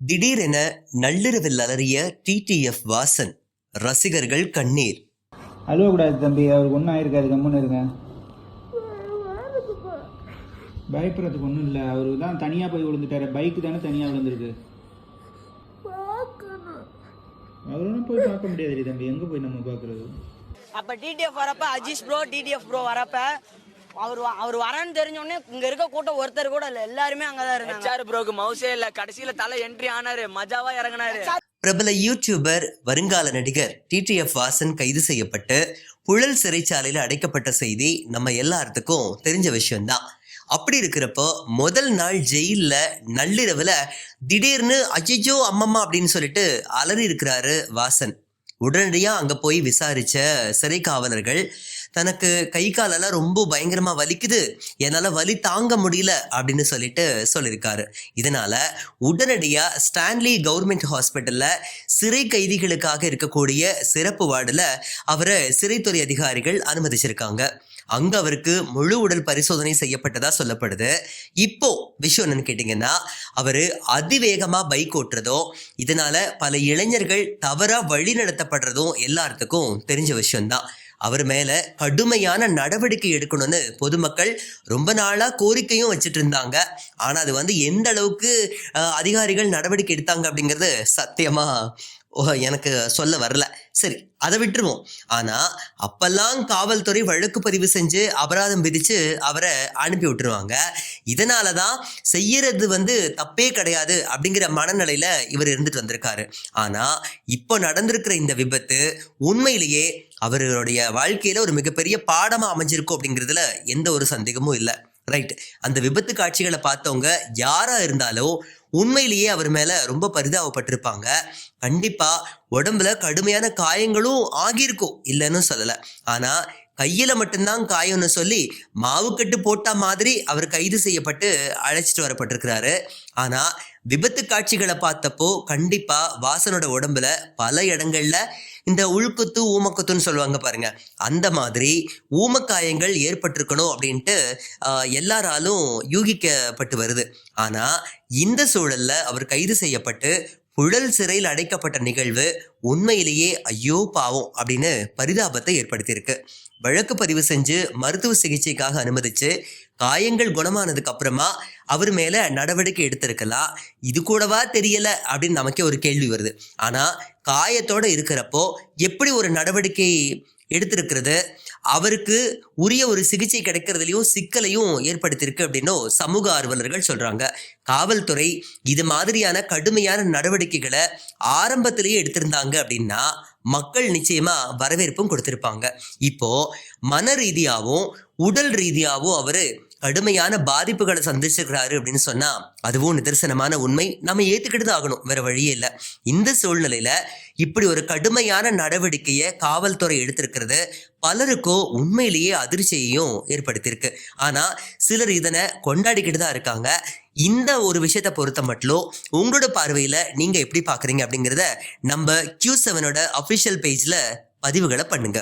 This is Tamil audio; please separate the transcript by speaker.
Speaker 1: திடீரென நள்ளிரவில் அலறிய டிடிஎஃப் வாசன் ரசிகர்கள் கண்ணீர்.
Speaker 2: அழுவக்கூடாது தம்பி அவருக்கு ஒன்றும் ஆயிருக்காது கம்முன்னு இருங்க. பயப்படுறதுக்கு ஒன்றும் இல்லை அவரு தான் தனியாக போய் விழுந்துட்டாரு பைக்கு தானே தனியாக விழுந்திருக்கு. அவரும் போய் பார்க்க முடியாது தம்பி எங்கே போய் நம்ம பார்க்குறது?
Speaker 3: அப்ப டிடிஎஃப் வரப்ப அஜீஷ் ப்ரோ டிடிஎஃப் ப்ரோ வரப்ப அவர் அவர் வரேன்னு தெரிஞ்ச உடனே இங்க இருக்க கூட்டம் ஒருத்தர் கூட இல்ல. எல்லாருமே அங்கதான் இருந்தாங்க.
Speaker 4: ஹெச்ஆர் ப்ரோக்கு மவுசே இல்ல கடைசியில தலை என்ட்ரி ஆனாரு. மஜாவா இறங்குனாரு.
Speaker 1: பிரபல யூடியூபர் வருங்கால நடிகர் டிடிஎஃப் வாசன் கைது செய்யப்பட்டு புழல் சிறைச்சாலையில் அடைக்கப்பட்ட செய்தி நம்ம எல்லாத்துக்கும் தெரிஞ்ச விஷயம்தான். அப்படி இருக்கிறப்போ முதல் நாள் ஜெயில்ல நள்ளிரவுல திடீர்னு அஜிஜோ அம்மம்மா அப்படின்னு சொல்லிட்டு அலறி இருக்கிறாரு வாசன். உடனடியா அங்க போய் விசாரிச்ச சிறை காவலர்கள் தனக்கு கை காலெல்லாம் ரொம்ப பயங்கரமாக வலிக்குது. என்னால் வலி தாங்க முடியல அப்படின்னு சொல்லிட்டு சொல்லியிருக்காரு. இதனால் உடனடியாக ஸ்டான்லி கவர்மெண்ட் ஹாஸ்பிட்டலில் சிறை கைதிகளுக்காக இருக்கக்கூடிய சிறப்பு வார்டில் அவரை சிறைத்துறை அதிகாரிகள் அனுமதிச்சிருக்காங்க. அங்கே அவருக்கு முழு உடல் பரிசோதனை செய்யப்பட்டதாக சொல்லப்படுது. இப்போ விஷயம் என்னன்னு கேட்டிங்கன்னா அவர் அதிவேகமாக பைக் ஓட்டுறதோ இதனால் பல இளைஞர்கள் தவறாக வழி நடத்தப்படுறதும் எல்லாத்துக்கும் தெரிஞ்ச விஷயம்தான். அவர் மேலே கடுமையான நடவடிக்கை எடுக்கணும்னு பொதுமக்கள் ரொம்ப நாளாக கோரிக்கையும் வச்சுட்டு இருந்தாங்க. ஆனால் அது வந்து எந்த அளவுக்கு அதிகாரிகள் நடவடிக்கை எடுத்தாங்க அப்படிங்கிறது சத்தியமாக எனக்கு சொல்ல வரல. சரி அதை விட்டுருவோம். ஆனால் அப்பெல்லாம் காவல்துறை வழக்கு பதிவு செஞ்சு அபராதம் விதித்து அவரை அனுப்பி விட்டுருவாங்க. இதனால தான் செய்யறது வந்து தப்பே கிடையாது அப்படிங்கிற மனநிலையில் இவர் இருந்துட்டு வந்திருக்காரு. ஆனால் இப்போ நடந்திருக்கிற இந்த விபத்து உண்மையிலேயே அவர்களுடைய வாழ்க்கையில் ஒரு மிகப்பெரிய பாடமாக அமைஞ்சிருக்கும் அப்படிங்கிறதுல எந்த ஒரு சந்தேகமும் இல்லை. ரைட் அந்த விபத்து காட்சிகளை பார்த்தவங்க யாராக இருந்தாலும் உண்மையிலேயே அவர் மேலே ரொம்ப பரிதாபப்பட்டிருப்பாங்க. கண்டிப்பாக உடம்புல கடுமையான காயங்களும் ஆகியிருக்கும். இல்லைன்னு சொல்லலை. ஆனால் கையில் மட்டும்தான் காயம்னு சொல்லி மாவுக்கட்டு போட்டா மாதிரி அவர் கைது செய்யப்பட்டு அழைச்சிட்டு வரப்பட்டிருக்கிறாரு. ஆனால் விபத்து காட்சிகளை பார்த்தப்போ கண்டிப்பாக வாசனோட உடம்புல பல இடங்களில் இந்த உள்குத்து ஊமக்குத்துன்னு சொல்லுவாங்க பாருங்க. அந்த மாதிரி ஊமக்காயங்கள் ஏற்பட்டிருக்கணும் அப்படின்ட்டு எல்லாராலும் யூகிக்கப்பட்டு வருது. ஆனால் இந்த சூழலில் அவர் கைது செய்யப்பட்டு புழல் சிறையில் அடைக்கப்பட்ட நிகழ்வு உண்மையிலேயே ஐயோ பாவம் அப்படின்னு பரிதாபத்தை ஏற்படுத்தியிருக்கு. வழக்கு பதிவு செஞ்சு மருத்துவ சிகிச்சைக்காக அனுமதிச்சு காயங்கள் குணமானதுக்கு அப்புறமா அவர் மேல நடவடிக்கை எடுத்திருக்கலாம். இது கூடவா தெரியல அப்படின்னு நமக்கே ஒரு கேள்வி வருது. ஆனா காயத்தோட இருக்கிறப்போ எப்படி ஒரு நடவடிக்கை எடுத்திருக்கிறது? அவருக்கு உரிய ஒரு சிகிச்சை கிடைக்கிறதுலையும் சிக்கலையும் ஏற்படுத்தியிருக்கு அப்படின்னும் சமூக ஆர்வலர்கள் சொல்கிறாங்க காவல்துறை இது மாதிரியான கடுமையான நடவடிக்கைகளை ஆரம்பத்திலேயே எடுத்திருந்தாங்க அப்படின்னா மக்கள் நிச்சயமா வரவேற்பும் கொடுத்திருப்பாங்க. இப்போ மன ரீதியாகவும் உடல் ரீதியாகவும் அவர் கடுமையான பாதிப்புகளை சந்திச்சிருக்கிறாரு அப்படின்னு சொன்னா அதுவும் நிதர்சனமான உண்மை. நம்ம ஏத்துக்கிட்டு தான் ஆகணும். வேற வழியே இல்லை. இந்த சூழ்நிலையில இப்படி ஒரு கடுமையான நடவடிக்கையை காவல்துறை எடுத்திருக்கிறது பலருக்கோ உண்மையிலேயே அதிர்ச்சியையும் ஏற்படுத்தியிருக்கு. ஆனா சிலர் இதனை கொண்டாடிக்கிட்டு தான் இருக்காங்க. இந்த ஒரு விஷயத்தை பொறுத்த மட்டும் உங்களோட பார்வையில நீங்க எப்படி பாக்குறீங்க அப்படிங்கிறத நம்ம கியூ செவனோட அஃபிஷியல் பேஜ்ல பதிவுகளை பண்ணுங்க.